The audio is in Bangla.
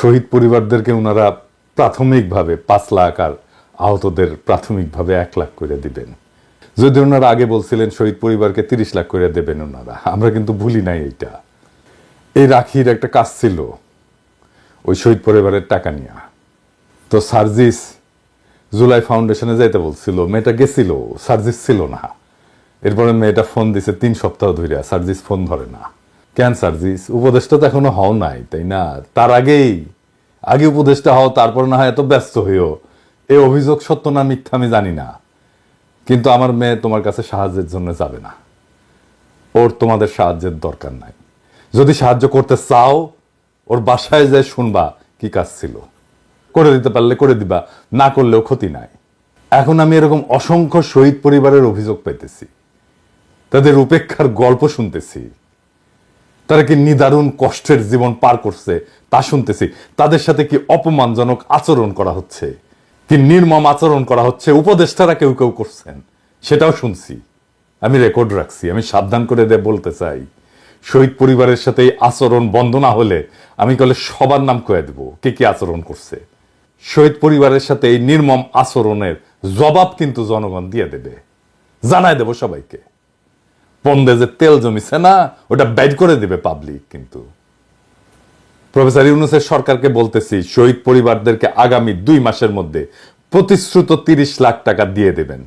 শহীদ পরিবারদেরকে ওনারা প্রাথমিকভাবে পাঁচ লাখ আর আহতদের প্রাথমিকভাবে এক লাখ করে দিবেন। যদি ওনারা আগে বলছিলেন শহীদ পরিবারকে তিরিশ লাখ করে দেবেন ওনারা, আমরা কিন্তু ভুলি নাই এইটা। এই রাখির একটা কাজ ছিল, ওই শহীদ পরিবারের টাকা নিয়ে। তো সার্জিস জুলাই ফাউন্ডেশনে যাইতে বলছিল, মেয়েটা গেছিল, সার্জিস ছিল না। এরপরে মেয়েটা ফোন দিছে তিন সপ্তাহ ধরে সার্জিস ফোন ধরে না। কেন সার্জিস উপদেশটা তো এখনও হও নাই, তাই না? তার আগেই, আগে উপদেশটা হও, তারপর না হয় এত ব্যস্ত হইও। এই অভিযোগ সত্য না মিথ্যা আমি জানি না। কিন্তু আমার মেয়ে তোমার কাছে সাহায্যের জন্য যাবে না। ওর তোমাদের সাহায্যের দরকার নাই। যদি সাহায্য করতে চাও, ওর বাসায় যায় শুনবা কি কাজ ছিল। করে দিতে পারলে করে দিবা, না করলেও ক্ষতি নাই। এখন আমি এরকম অসংখ্য শহীদ পরিবারের অভিযোগ পাইতেছি তাদের উপেক্ষার গল্প শুনতেছি। তারা কি নিদারুণ কষ্টের জীবন পার করছে তা শুনতেছি। তাদের সাথে কি অপমানজনক আচরণ করা হচ্ছে? কি নির্মম আচরণ করা হচ্ছে? উপদেষ্টারা কেউ কেউ করছেন। সেটাও শুনছি। আমি রেকর্ড রাখছি, আমি সাবধান করে দিয়ে বলতে চাই। শহীদ পরিবারের সাথে এই আচরণ বন্ধ না হলে আমি কলে সবার নাম কয়ে দেব? কে কি আচরণ করছে? শহীদ পরিবারের সাথে এই নির্মম আচরণের জবাব কিন্তু জনগণ দিয়ে দেবে। জানায় দেব সবাইকে। পন্দে যে তেল জমিছে না, ওটা ব্যাড করে দিবে পাবলিক কিন্তু। প্রফেসর ইউনুসের সরকারকে বলতেছি, শহীদ পরিবারদেরকে আগামী দুই মাসের মধ্যে প্রতিশ্রুত তিরিশ লাখ টাকা দিয়ে দেবেন।